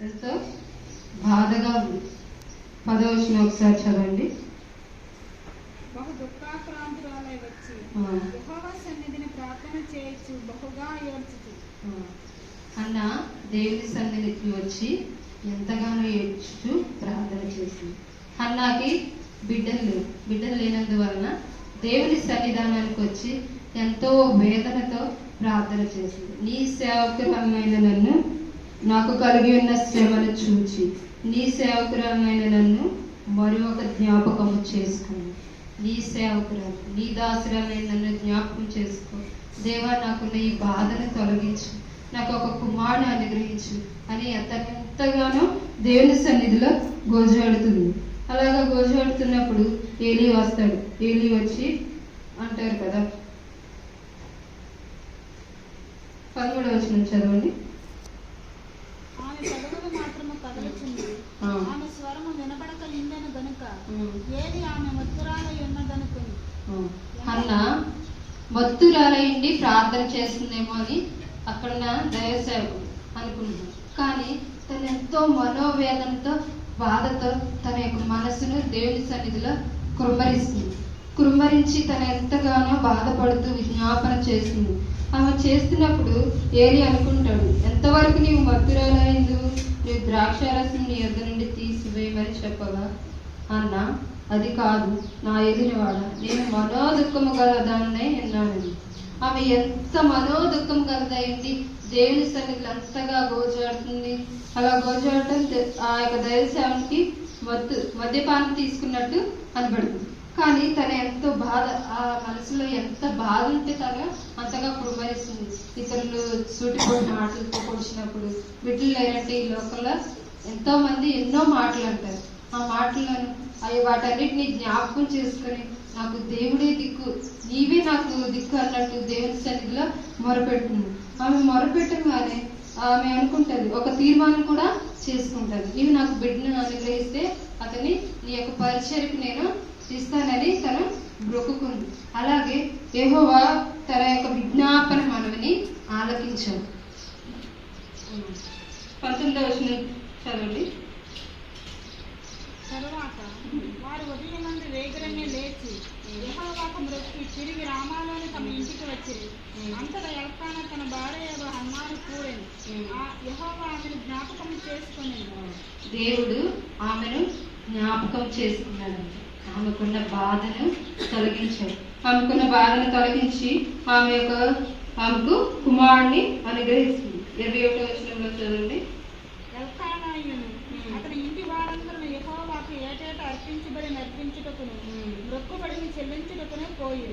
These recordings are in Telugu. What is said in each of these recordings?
ఎంతో బాధగా ఉంది. పదవచనం ఒకసారి చదవండి. బహు దుఃఖాక్రాంతురాలై వచ్చి ఆ, యెహోవా సన్నిధిని ప్రార్థన చేయొచ్చు బహుగా ఏడ్చుచు. ఆ. అన్న దేవుని సన్నిధికి వచ్చి ఎంతగానో ఏడ్చుతూ ప్రార్థన చేసింది. అన్నాకి బిడ్డలు లేవు బిడ్డలు లేనందువలన దేవుని సన్నిధానానికి వచ్చి ఎంతో వేదనతో ప్రార్థన చేసింది. నీ సేవకురమైన నన్ను నాకు కలిగి ఉన్న శ్రమను చూచి నీ సేవకురమైన నన్ను మరి ఒక జ్ఞాపకము చేసుకుని నీ సేవకురాలు నీ దాసురాలైన నన్ను జ్ఞాపకం చేసుకో. దేవా నాకున్న ఈ బాధను తొలగించు. నాకు ఒక కుమారుడు అనుగ్రహించు అని ఎంతగానో దేవుని సన్నిధిలో గోజాడుతుంది. అలాగా గోజాడుతున్నప్పుడు ఏలి వస్తాడు. ఏలి వచ్చి అంటారు కదా. పదమూడవ వచ్చిన చదవండి. ఆమె పదవులు మాత్రము కదలుచుంది. ఆ. ఆమె స్వరము నిండెను గనుక. ఏది ఆమె మత్తురాలై అన్న మత్తురాలయ్యండి ప్రార్థన చేస్తుందేమో అని అక్కడున్న దైవసేవకుడు అనుకున్నాడు. కానీ తను ఎంతో మనోవేదనతో బాధతో తన యొక్క మనసును దేవుని సన్నిధిలో కుమ్మరిస్తుంది కుమ్మరించి తను ఎంతగానో బాధపడుతూ విజ్ఞాపన చేస్తుంది. ఆమె చేస్తున్నప్పుడు ఏలి అనుకుంటాడు ఎంతవరకు నీవు మత్తురాలైందు నీవు ద్రాక్షారసం నీ ఎదురు నుండి తీసివేయమని చెప్పగా అన్న అది కాదు నా ఎదురువాడ నేను మనోదుఖము గలదాన్నే విన్నానని ఆమె ఎంత మనోదుఖం కలదైంది దేవుని సన్నిధిలో అంతగా గోజాడుతుంది. అలా గోజాడటం ఆ యొక్క దైవసేవనికి మత్తు మద్యపానం తీసుకున్నట్టు కనబడుతుంది కానీ తన ఎంతో బాధ ఆ మనసులో ఎంత బాధ ఉంటే తన అంతగా కుమ్మరిస్తుంది ఇతరులు సూటిపోటి మాటలతో పొడిచినప్పుడు బిడ్డలు అయినట్టు ఈ లోకంలో ఎంతో మంది ఎన్నో మాటలు అంటారు. ఆ మాటలను అవి వాటన్నిటిని జ్ఞాపకం చేసుకొని నాకు దేవుడే దిక్కు నీవే నాకు దిక్కు అన్నట్టు దేవుని సన్నిధిలో మొరపెడుతుంది. ఆమె మొరపెట్టగానే ఆమె అనుకుంటుంది ఒక తీర్మానం కూడా చేసుకుంటుంది. నీవు నాకు బిడ్డను అనుగ్రహిస్తే అతని నీ యొక్క పరిచయకు నేను ఇస్తానని తను బ్రొక్కుకుంది అలాగే యెహోవా తన యొక్క విజ్ఞాపన మనవిని ఆలకించాడు పంతొమ్మిదవ చదవండి. తరువాత వారు ఉదయం నుండి లేచి యెహోవాకు తిరిగి రామాలోని తమ ఇంటికి వచ్చిరి. అంతటా ఎల్కాన తన భార్య కూడెను. యెహోవా ఆమెను జ్ఞాపకం చేసుకొని దేవుడు ఆమెను జ్ఞాపకం చేసుకున్నాడు ఆమెకున్న బాధను తొలగించాడు. ఆమెకున్న బాధను తొలగించి ఆమె యొక్క ఆమెకు కుమారుడిని అనుగ్రహిస్తుంది. ఇరవై ఒకటో వచనంలో చదవండి. అతని ఇంటి వారందరూ యెహోవాకు ఏటేటా అర్పించబడి నర్పించుటకును మొక్కుబడిని చెల్లించుటకునే పోయి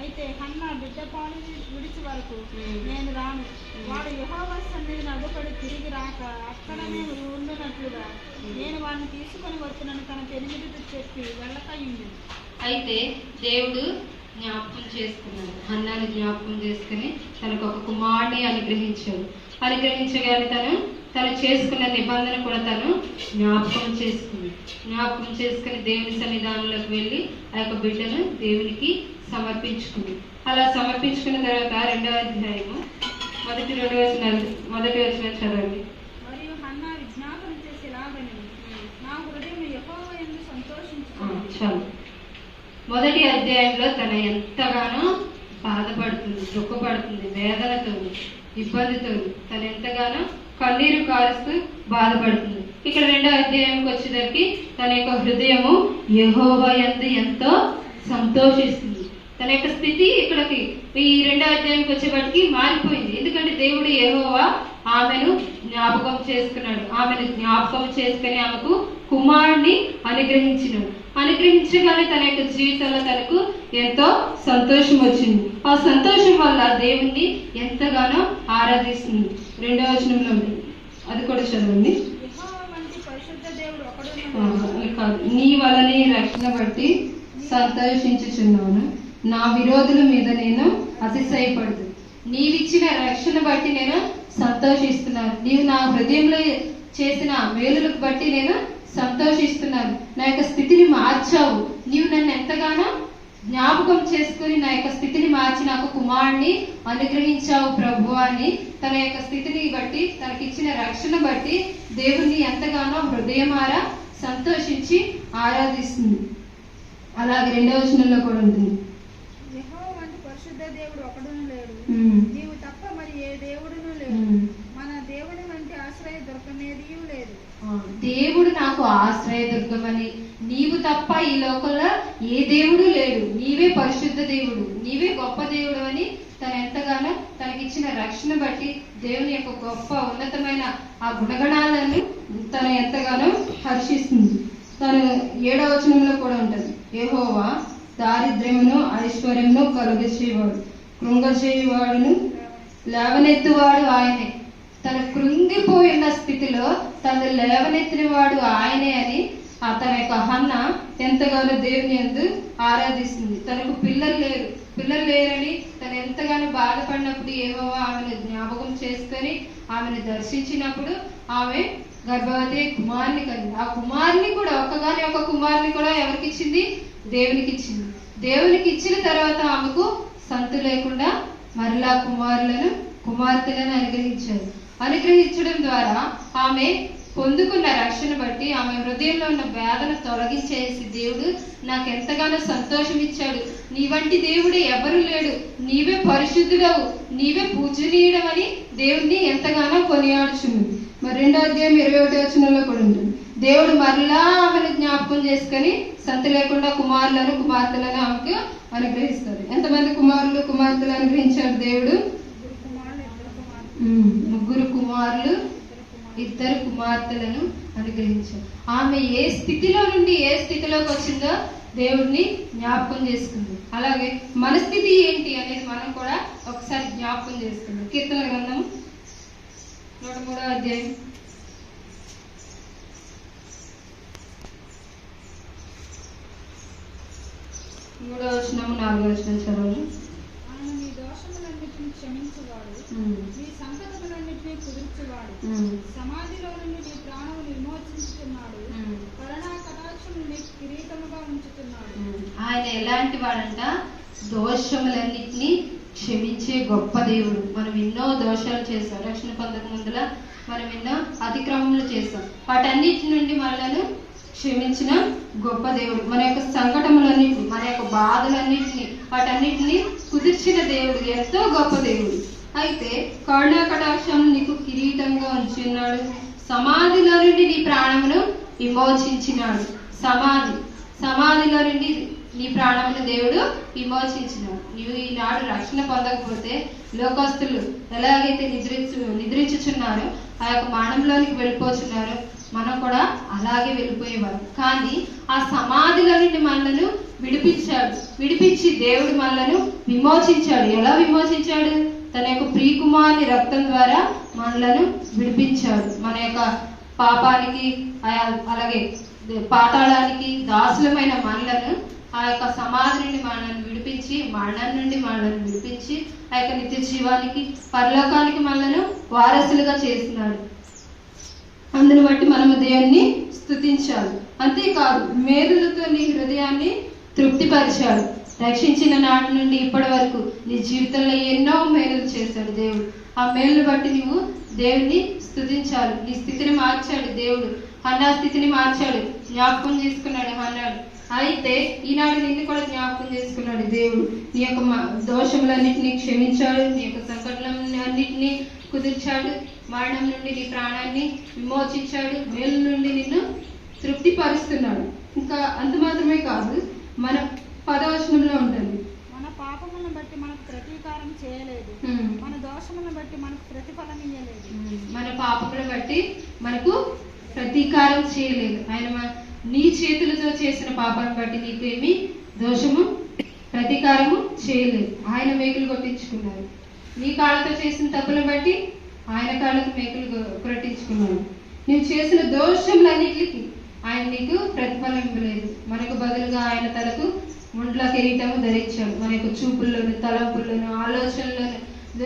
అయితే హన్న బిడ్డ పాలు విడిచి వరకు నేను రాను. వాడు యెహోవా సన్నిధిని అడ్డుపడి తిరిగి రాక అక్కడనే ఉండునట్లుగా. నేను వాడిని తీసుకొని వచ్చునని తన పెనిమిటితో చెప్పి వెళ్ళకయింది అయితే దేవుడు జ్ఞాపకం చేసుకున్నాడు. అన్నాన్ని జ్ఞాపకం చేసుకుని తనకు ఒక కుమారుని అనుగ్రహించాడు. అనుగ్రహించగానే తను తను చేసుకున్న నిబంధన కూడా తను జ్ఞాపకం చేసుకుంది జ్ఞాపకం చేసుకుని దేవుని సన్నిధానంలోకి వెళ్ళి ఆ యొక్క బిడ్డను దేవునికి సమర్పించుకుంది. అలా సమర్పించుకున్న తర్వాత రెండవ అధ్యాయము మొదటి రెండు వచనాలు మొదటి వచనం చదవండి. చాలు మొదటి అధ్యాయంలో తన ఎంతగానో బాధపడుతుంది దుఃఖపడుతుంది వేదనతో ఇబ్బందితో తను ఎంతగానో కన్నీరు కారుస్తూ బాధపడుతుంది. ఇక్కడ రెండో అధ్యాయంకి వచ్చేసరికి తన యొక్క హృదయము యెహోవా ఎంతో సంతోషిస్తుంది. తన యొక్క స్థితి ఇక్కడికి ఈ రెండో అధ్యాయానికి వచ్చేవాటికి మారిపోయింది. ఎందుకంటే దేవుడు ఏహోవా ఆమెను జ్ఞాపకం చేసుకున్నాడు. ఆమెను జ్ఞాపకం చేసుకుని ఆమెకు కుమారుణ్ణి అనుగ్రహించినాడు. అనుగ్రహించగానే తన యొక్క జీవితంలో తనకు ఎంతో సంతోషం వచ్చింది. ఆ సంతోషం వల్ల దేవుణ్ణి ఎంతగానో ఆరాధిస్తుంది. రెండవ వచనంలో ఉంది. అది కూడా చదవండి. నీ వలనే రక్షణ బట్టి సంతోషించుచున్నాను. నా విరోధుల మీద నేను అతిశయపడదు. నీవిచ్చిన రక్షణ బట్టి నేను సంతోషిస్తున్నాను. నీవు నా హృదయంలో చేసిన మేలులకు బట్టి నేను సంతోషిస్తున్నాను. నా యొక్క స్థితిని మార్చావు. నీవు నన్ను ఎంతగానో జ్ఞాపకం చేసుకుని నా యొక్క స్థితిని మార్చి నాకు కుమారుణ్ణి అనుగ్రహించావు ప్రభు అని. తన యొక్క స్థితిని బట్టి తనకిచ్చిన రక్షణ బట్టి దేవుణ్ణి ఎంతగానో హృదయమారా సంతోషించి ఆరాధిస్తుంది. అలాగే రెండవ వచనంలో కూడా ఉంటుంది యెహోవా వంటి పరిశుద్ధ దేవుడు ఒకడును లేడు ఉమ్. నీవు తప్ప మరి ఏ దేవుడును లేడు ఉమ్. మన దేవుని వంటి ఆశ్రయ దొరకనేది లేదు ఆ, దేవుడు నాకు ఆశ్రయదుర్గమని నీవు తప్ప ఈ లోకంలో ఏ దేవుడు లేడు. నీవే పరిశుద్ధ దేవుడు. నీవే గొప్ప దేవుడు అని తను ఎంతగానో తనకిచ్చిన రక్షణ బట్టి దేవుని యొక్క గొప్ప ఉన్నతమైన ఆ గుణగణాలను తను ఎంతగానో హర్షిస్తుంది. తను ఏడవ వచనంలో కూడా ఉంటుంది. ఏహోవా దారిద్ర్యమును ఐశ్వర్యమును కలుగచేవాడు కృంగచేయువాడును లేవనెత్తువాడు ఆయనే. తన కృంగిపోయిన స్థితిలో తను లేవనెత్తిన వాడు ఆయనే అని ఆ తన యొక్క హన్న ఎంతగానో దేవుని ఎందు ఆరాధిస్తుంది. తనకు పిల్లలు లేరు. పిల్లలు లేరని తను ఎంతగానో బాధపడినప్పుడు ఏవో ఆమెను జ్ఞాపకం చేసుకొని ఆమెను దర్శించినప్పుడు ఆమె గర్భవతి కుమార్ని కుమారుని ఆ కుమారుని కూడా ఒక్కగాని ఒక కుమారుని కూడా ఎవరికి ఇచ్చింది? దేవునికి ఇచ్చింది. దేవునికి ఇచ్చిన తర్వాత ఆమెకు సంతు లేకుండా మరలా కుమారులను కుమార్తెలను అనుగ్రహించారు. అనుగ్రహించడం ద్వారా ఆమె పొందుకున్న రక్షణ బట్టి ఆమె హృదయంలో ఉన్న వేదన తొలగించేసి దేవుడు నాకు ఎంతగానో సంతోషం ఇచ్చాడు. నీ వంటి దేవుడు ఎవరు లేడు. నీవే పరిశుద్ధుడవు. నీవే పూజనీయుడమని దేవుడిని ఎంతగానో కొనియాడుచుంది మరి రెండో అధ్యాయం ఇరవై ఒకటి వచనంలో కూడా ఉంటుంది దేవుడు మరలా ఆమెను జ్ఞాపకం చేసుకొని సంత లేకుండా కుమారులను కుమార్తెలను ఆమెకు అనుగ్రహిస్తారు ఎంతమంది కుమారులు కుమార్తెలు అనుగ్రహించాడు దేవుడు ఇద్దరు కుమారులు ఇద్దరు కుమార్తెలు ఉమ్, ముగ్గురు కుమారులు ఇద్దరు కుమార్తెలను అనుగ్రహించారు. ఆమె ఏ స్థితిలో నుండి ఏ స్థితిలోకి వచ్చిందో దేవుడిని జ్ఞాపకం చేసుకుంది. అలాగే మన స్థితి ఏంటి అనేది మనం కూడా ఒకసారి జ్ఞాపకం చేసుకుందాం. కీర్తన గ్రంథం నూట మూడో అధ్యాయం. మూడో వచనము నాలుగో వచనం చదవండి. దోషములన్నిటిని క్షమించువాడు. ఉమ్, నీ సంకటములన్నిటినీ కుదుర్చువాడు. సమాధిలో నుండి నీ విమోచించుతున్నాడు. కరుణా కిరీటముగా ఉంచుతున్నాడు. ఆయన ఎలాంటి వాడంట? దోషములన్నిటినీ క్షమించే గొప్ప దేవుడు. మనం ఎన్నో దోషాలు చేసాం రక్షణ పొందక ముందుల మనం ఎన్నో అతిక్రమములు చేసాం వాటన్నిటి నుండి మనలను క్షమించిన గొప్ప దేవుడు. మన యొక్క సంకటములన్నిటిని మన యొక్క బాధలన్నిటిని వాటన్నిటిని కుదిర్చిన దేవుడు ఎంతో గొప్ప దేవుడు. అయితే కరుణాకటాక్షం నీకు కిరీటంగా ఉంచున్నాడు. సమాధిలో నుండి నీ ప్రాణమును విమోచించినాడు. సమాధి సమాధిలో నుండి నీ ప్రాణమును దేవుడు విమోచించినాడు. నీవు ఈనాడు రక్షణ పొందకపోతే లోకస్తులు ఎలాగైతే నిద్రించు నిద్రించుచున్నారో ఆ యొక్క మానంలోనికి వెళ్ళిపోతున్నారో మనం కూడా అలాగే వెళ్ళిపోయేవారు. కానీ ఆ సమాధిలో నుండి మనలను విడిపించాడు విడిపించి దేవుడు మనలను విమోచించాడు. ఎలా విమోచించాడు? తన యొక్క ప్రియకుమారుని రక్తం ద్వారా మనలను విడిపించాడు. మన యొక్క పాపానికి అలాగే పాతాళానికి దాసులమైన మనలను ఆ యొక్క సమాధి నుండి మనల్ని విడిపించి మరణం నుండి మనల్ని విడిపించి ఆ యొక్క నిత్య జీవానికి పరలోకానికి మనలను వారసులుగా చేస్తున్నాడు అందుని బట్టి మనము దేవుణ్ణి స్థుతించాలి అంతేకాదు మేధులతో నీ హృదయాన్ని తృప్తిపరిచాడు. రక్షించిన నాటి నుండి ఇప్పటి వరకు నీ జీవితంలో ఎన్నో మేలులు చేశాడు దేవుడు. ఆ మేలును బట్టి నువ్వు దేవుణ్ణి స్థుతించాలి నీ స్థితిని మార్చాడు దేవుడు. హన్నా స్థితిని మార్చాడు. జ్ఞాపకం చేసుకున్నాడు హన్నాడు అయితే ఈనాడు నిన్ను కూడా జ్ఞాపకం చేసుకున్నాడు దేవుడు. నీ యొక్క దోషములన్నింటినీ క్షమించాడు. నీ యొక్క సంకటలన్నిటినీ కుదిర్చాడు. మరణం నుండి నీ ప్రాణాన్ని విమోచించాడు. మేలు నుండి నిన్ను తృప్తిపరుస్తున్నాడు. ఇంకా అంత మాత్రమే కాదు మన పదవచనంలో ఉంటుంది. మన పాపములను బట్టి మనకు ప్రతీకారం చేయలేదు. మన దోషములను బట్టి మనకు ప్రతిఫలం ఇయ్యలేదు. మన పాపములను బట్టి మనకు ప్రతీకారం చేయలేదు. ఆయన నీ చేతులతో చేసిన పాపాన్ని బట్టి నీకు ఏమి దోషము ప్రతీకారము చేయలేదు. ఆయన మేకులు కొట్టించుకున్నారు. నీ కాళ్ళతో చేసిన తప్పులను బట్టి ఆయన కాళ్ళకు మేకులు కొట్టించుకున్నాడు నువ్వు చేసిన దోషములన్నిటికీ ఆయన నీకు ప్రతిఫలింపలేదు మనకు బదులుగా ఆయన తలకు ముండ్ల కిరీటము ధరించాడు. మన యొక్క చూపుల్లోను తలంపుల్లోను ఆలోచనలోను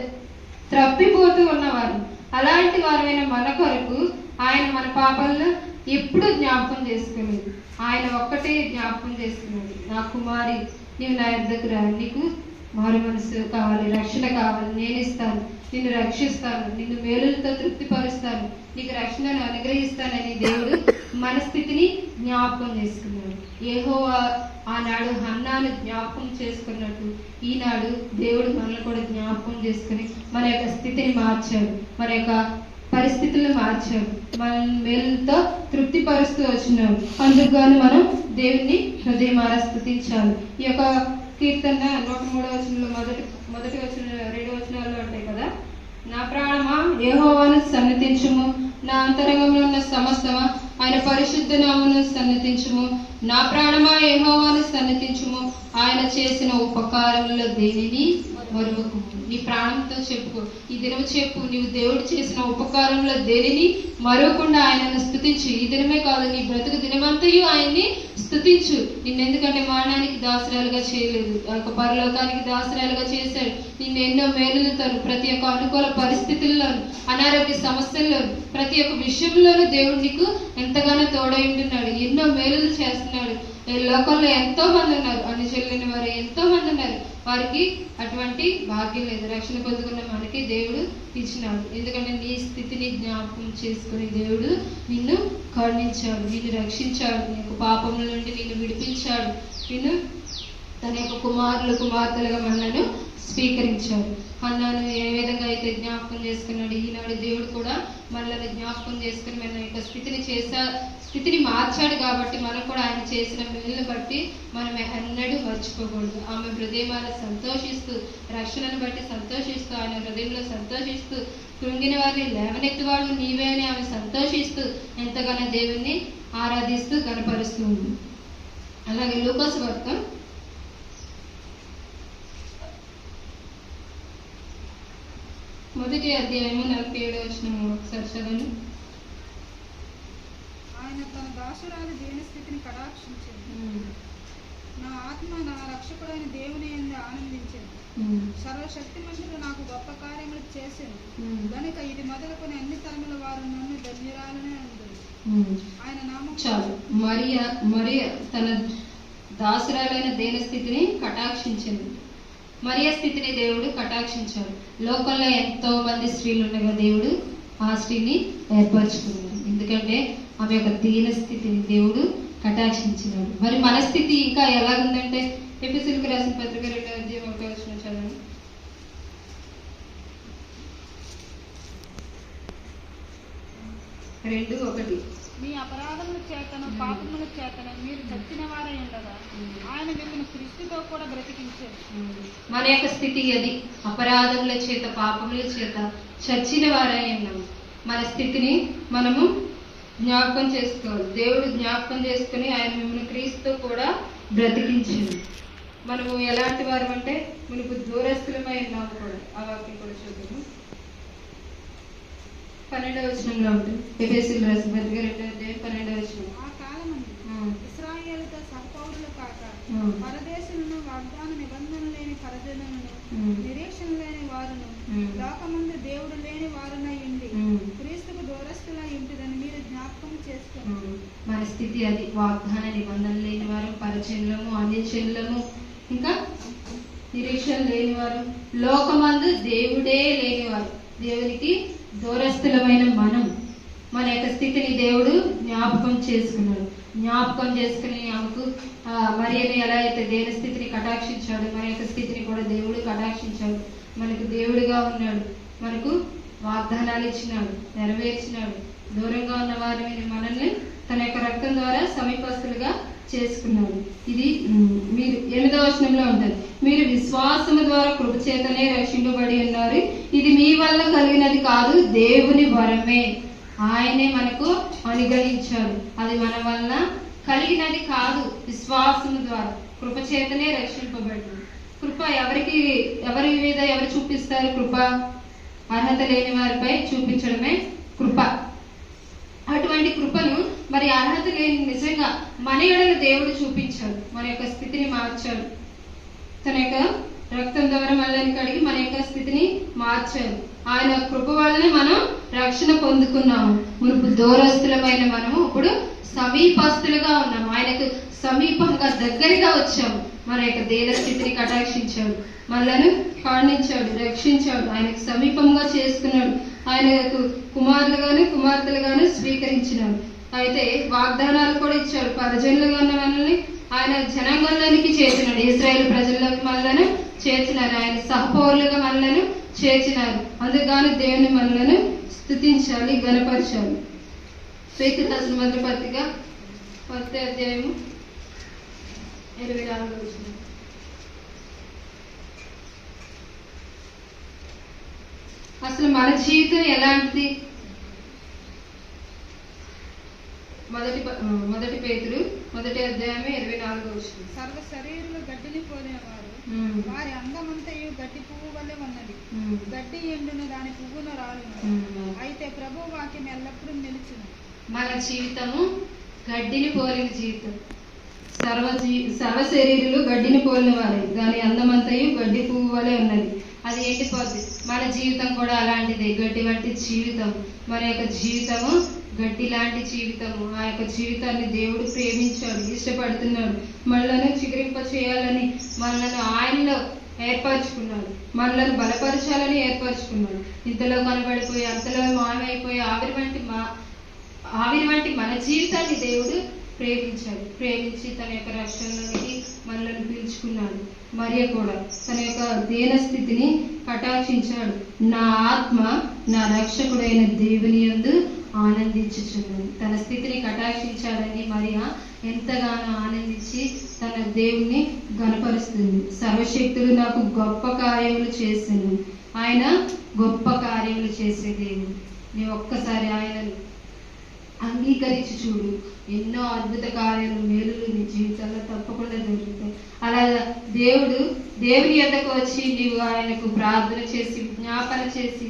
త్రప్పిపోతూ ఉన్నవారు. అలాంటి వారైన మన కొరకు ఆయన మన పాపల్లో ఎప్పుడూ జ్ఞాపకం చేసుకునేది ఆయన ఒక్కటే జ్ఞాపకం చేసుకున్నాడు. నా కుమారి నీవు నా యొద్దకు రా. నీకు మారు మనసు కావాలి రక్షణ కావాలి. నేను ఇస్తాను. నిన్ను రక్షిస్తాను. నిన్ను మేలులతో తృప్తిపరుస్తాను. నీకు రక్షణను అనుగ్రహిస్తానని దేవుడు మన స్థితిని జ్ఞాపకం చేసుకున్నాడు ఏహోవా ఆనాడు హన్నాను జ్ఞాపకం చేసుకున్నట్టు ఈనాడు దేవుడు మనల్ని కూడా జ్ఞాపకం చేసుకుని మన యొక్క స్థితిని మార్చాడు. మన యొక్క పరిస్థితులను మార్చాడు. మన మేలుతో తృప్తిపరుస్తూ వచ్చినాడు. అందుకు మనం దేవుణ్ణి హృదయమారా స్థుతించాలి. ఈ యొక్క కీర్తన నూట మూడో వచనంలో మొదటి మొదటి వచ్చిన రెండు వచనాల్లో ఉంటాయి కదా? నా ప్రాణమా? ఏహోవాను సన్నతించుము. నా అంతరంగంలో ఉన్న సమస్తమా? ఆయన పరిశుద్ధ నామను సన్నతించము. నా ప్రాణమా యెహోవాను సన్నతించుము ఆయన చేసిన ఉపకారములలో దేనిని? మరువకు నీ ప్రాణంతో చెప్పుకో ఈ దినము చెప్పు. నీవు దేవుడు చేసిన ఉపకారంలో దేనిని? మరవకుండా ఆయనను స్థుతించు. ఈ దినమే కాదు నీ బ్రతుకు దినమంతయు ఆయన్ని స్థుతించు. నిన్నెందుకంటే మరణానికి దాసరాలుగా చేయలేదు. ఒక పరలోకానికి దాసరాలుగా చేశాడు. నిన్ను ఎన్నో మేలులతో ప్రతి ఒక్క అనుకూల పరిస్థితుల్లోను అనారోగ్య సమస్యల్లోను ప్రతి ఒక్క విషయంలోనూ దేవుడు నీకు ఎంతగానో తోడై ఉంటున్నాడు. ఎన్నో మేలులు చేస్తున్నాడు. ఈ లోకంలో ఎంతో మంది ఉన్నారు. అని చెల్లిన వారు ఎంతో మంది ఉన్నారు. వారికి అటువంటి భాగ్యం లేదు. రక్షణ పొందుకున్న మనకి దేవుడు ఇచ్చినాడు. ఎందుకంటే నీ స్థితిని జ్ఞాపకం చేసుకుని దేవుడు నిన్ను కరుణించాడు. నిన్ను రక్షించాడు. నీ యొక్క పాపముల నుండి నిన్ను విడిపించాడు. నిన్ను తన యొక్క కుమారులు కుమార్తెలుగా మనలను స్వీకరించాడు. అన్నాను ఏ విధంగా అయితే జ్ఞాపకం చేసుకున్నాడు ఈనాడు దేవుడు కూడా మనల్ని జ్ఞాపకం చేసుకుని మన యొక్క స్థితిని చేసా స్థితిని మార్చాడు కాబట్టి మనం కూడా ఆయన చేసిన మేలును బట్టి మనం ఎన్నడూ మర్చిపోకూడదు. ఆమె హృదయమాన సంతోషిస్తూ రక్షణను బట్టి సంతోషిస్తూ ఆయన హృదయంలో సంతోషిస్తూ కృంగిన వారిని లేవనెత్తువాడు నీవే అని ఆమె సంతోషిస్తూ ఎంతగానో దేవుణ్ణి ఆరాధిస్తూ కనపరుస్తూ ఉంది. అలాగే లూకాసు వర్గం మొదటి అధ్యాయము నలభై ఏడు వచ్చిన ఒకసారి చదవండి. ఆయన తన దాసురాలు దేని స్థితిని కటాక్షించింది నా ఆత్మ నా రక్షకుడైన దేవుని ఆనందించింది. సర్వశక్తిమంతుడు నాకు గొప్ప కార్యములు చేశాను గనుక ఇది మొదలుకొని అన్ని తరముల వారు నన్ను ధన్యురాలనే అందరు ఆయన నామం చాలు. మరియ మరియ తన దాసురాలైన దేని స్థితిని కటాక్షించింది. మరియ స్థితిని దేవుడు కటాక్షించాడు. లోకంలో ఎంతో మంది స్త్రీలు ఉండగా దేవుడు ఆ స్త్రీని ఏర్పరచుకున్నాడు. ఎందుకంటే ఆమె యొక్క దీన స్థితిని దేవుడు కటాక్షించినాడు. మరి మన స్థితి ఇంకా ఎలాగుందంటే ఎపిసిల్కి రాసిన పత్రిక రెండో అధ్యాయం ఒకటో వచ్చిన చదవండి. రెండు ఒకటి. మీ అపరాధముల చేతను పాపముల చేతను మీరు చచ్చిన వారై ఉండగా ఆయన మిమ్మల్ని క్రీస్తుతో కూడా బ్రతికించారు. మన యొక్క స్థితి అది. అపరాధముల చేత పాపముల చేత చచ్చిన వారై ఉన్నాము. మన స్థితిని మనము జ్ఞాపకం చేసుకోవాలి. దేవుడు జ్ఞాపకం చేసుకుని ఆయన మిమ్మల్ని క్రీస్తు కూడా బ్రతికించింది. మనము ఎలాంటి వారు అంటే మనకు దూరస్తులమై ఉన్నాము కూడా. ఆ వాక్యం కూడా చూద్దాము. పన్నెండవ వచనంలో ఉంటుంది ఎఫెసీలు రాసిన పత్రిక రెండో అధ్యాయం పన్నెండవ వచనం. ఆ ఉమ్, ఇస్రాయేలుతో సహపౌరులు కాక పరదేశులను వాగ్దాన నిబంధన లేని పరజనులను ఉమ్, నిరీక్షణ లేని వారును ఉమ్, లోకమందు దేవుడు లేని వారునై ఉండి ఉమ్. క్రీస్తుకు దూరస్తులై ఉంటుందని మీరు జ్ఞాపకం చేసుకోండి మన స్థితి అది. వాగ్దాన నిబంధన లేని వారు పరిచయలము అన్యచనులము ఇంకా నిరీక్షణ లేని వారు లోకమందు దేవుడే లేనివారు. దేవునికి దూరస్థులమైన మనం. మన యొక్క స్థితిని దేవుడు జ్ఞాపకం చేసుకున్నాడు. జ్ఞాపకం చేసుకుని ఆమెకు మరియని ఎలా అయితే దేని స్థితిని కటాక్షించాడు మన యొక్క స్థితిని కూడా దేవుడు కటాక్షించాడు. మనకు దేవుడిగా ఉన్నాడు. మనకు వాగ్దానాలు ఇచ్చినాడు నెరవేర్చినాడు. దూరంగా ఉన్న మీద మనల్ని తన యొక్క రక్తం ద్వారా సమీపస్తులుగా చేసుకున్నాడు. ఇది మీరు ఎనిమిదవ వచనంలో ఉంటుంది. మీరు విశ్వాసము ద్వారా కృపచేతనే రక్షింపబడి ఉన్నారు. ఇది మీ వల్ల కలిగినది కాదు దేవుని వరమే. ఆయనే మనకు అనుగ్రహించాడు. అది మన వలన కలిగినది కాదు విశ్వాసము ద్వారా. కృపచేతనే రక్షింపబడింది. కృప ఎవరికి ఎవరి మీద ఎవరు చూపిస్తారు కృప? అర్హత లేని వారిపై చూపించడమే కృప. అటువంటి కృపను మరి అర్హత లేని నిజంగా మన ఎడల దేవుడు చూపించాడు. మన యొక్క స్థితిని మార్చాడు. తన యొక్క రక్తం ద్వారా మనల్ని కడిగి మన యొక్క స్థితిని మార్చాడు. ఆయన కృప వల్లనే మనం రక్షణ పొందుకున్నాము. మునుపు దూరస్తులమైన మనము ఇప్పుడు సమీపస్తులుగా ఉన్నాము. ఆయనకు సమీపంగా దగ్గరగా వచ్చాము. మన యొక్క దేన స్థితిని కటాక్షించాడు. మనలను కాణించాడు రక్షించాడు. ఆయనకు సమీపంగా చేసుకున్నాడు. ఆయనకు కుమారులుగాను కుమార్తెలుగాను స్వీకరించినాడు. అయితే వాగ్దానాలు కూడా ఇచ్చాడు. పరజనులుగా ఉన్న మనల్ని ఆయన జనాంగంలోనికి చేర్చినాడు. ఇస్రాయేల్ ప్రజల్లోకి మనలను చేర్చినారు. ఆయన సహపౌరులుగా మనలను చేర్చినారు. అందుకని దేవుని మనలను స్థుతించాలి గణపరచాలి పేతురు రాసిన మొదటి పత్రిక అధ్యాయము ఇరవై నాలుగు వచ్చిన అసలు మన జీవితం ఎలాంటిది? మొదటి మొదటి పేతురు మొదటి అధ్యాయమే ఇరవై నాలుగు వచ్చిన సర్వ శరీరులు గడ్డిని పోలేవారు వారి అందమంతయు గడ్డి పువ్వు వల్లే ఉన్నది. గడ్డి ఎండును దాని పువ్వును రాలును అయితే ప్రభు వాక్యం ఎల్లప్పుడూ నిలిచును. మన జీవితము గడ్డిని పోలిన జీవితం. సర్వ జీ సర్వ శరీరులు గడ్డిని పోలిన వారే. దాని అందమంతయు గడ్డి పువ్వు వలె ఉన్నది. అది ఎండిపోద్ది మన జీవితం కూడా అలాంటిదే గడ్డి వంటి జీవితం. మన యొక్క జీవితము గడ్డి లాంటి జీవితము. ఆ యొక్క జీవితాన్ని దేవుడు ప్రేమించాడు ఇష్టపడుతున్నాడు. మనలను చిగురింప చేయాలని మనలను ఆయనలో ఏర్పరచుకున్నాడు. మనలను బలపరచాలని ఏర్పరచుకున్నాడు. ఇంతలో కనబడిపోయి అంతలో మాయమైపోయి ఆవిరి వంటి మా ఆవిరి వంటి మన జీవితాన్ని దేవుడు ప్రేమించాడు. ప్రేమించి తన యొక్క రక్షణలోనికి మనల్ని పిలుచుకున్నాడు. మరియ కూడా తన యొక్క దీన స్థితిని కటాక్షించాడు. నా ఆత్మ నా రక్షకుడైన దేవుని యందు ఆనందించుచున్నది తన స్థితిని కటాక్షించాలని మరియా ఎంతగానో ఆనందించి తన దేవుణ్ణి గనపరుస్తుంది సర్వశక్తులు నాకు గొప్ప కార్యములు చేసింది ఆయన గొప్ప కార్యములు చేసే దేవుడు. నీ ఒక్కసారి ఆయనను అంగీకరించి చూడు ఎన్నో అద్భుత కార్యాలు మేలులు నీ జీవితంలో తప్పకుండా జరుగుతాయి. అలా దేవుడు దేవుని యొద్దకు వచ్చి నీవు ఆయనకు ప్రార్థన చేసి జ్ఞాపన చేసి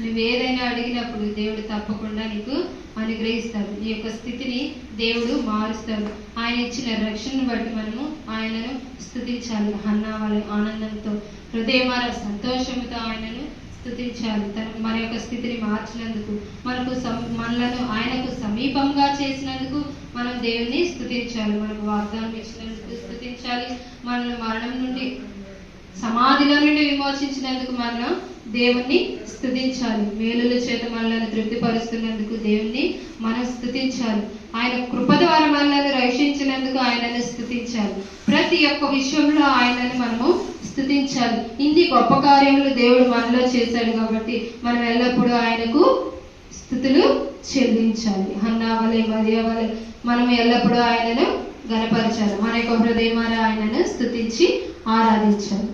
నువ్వు ఏదైనా అడిగినప్పుడు దేవుడు తప్పకుండా నీకు అనుగ్రహిస్తాడు. ఈ యొక్క స్థితిని దేవుడు మారుస్తాడు. ఆయన ఇచ్చిన రక్షణను బట్టి మనము ఆయనను స్థుతించాలి. అన్న వాళ్ళ ఆనందంతో హృదయమాన సంతోషంతో ఆయనను స్థుతించాలి తన మన యొక్క స్థితిని మార్చినందుకు మనకు మనలను ఆయనకు సమీపంగా చేసినందుకు మనం దేవుని స్థుతించాలి మనకు వాగ్దానం ఇచ్చినందుకు స్థుతించాలి మనల్ని మరణం నుండి సమాధిలో నుండి విమోచించినందుకు మనం దేవుణ్ణి స్థుతించాలి మేలుల చేత మనల్ని తృప్తిపరుస్తున్నందుకు దేవుణ్ణి మనం స్థుతించాలి ఆయన కృప ద్వారా మనల్ని రక్షించినందుకు ఆయనను స్థుతించాలి ప్రతి ఒక్క విషయంలో ఆయనను మనము స్థుతించాలి ఇన్ని గొప్ప కార్యములు దేవుడు మనలో చేశాడు కాబట్టి మనం ఎల్లప్పుడూ ఆయనకు స్థుతులు చెల్లించాలి. అన్నావలే వలె వలె మనం ఎల్లప్పుడూ ఆయనను గనపరచాలి మన యొక్క హృదయమారా ఆయనను స్థుతించి ఆరాధించాలి.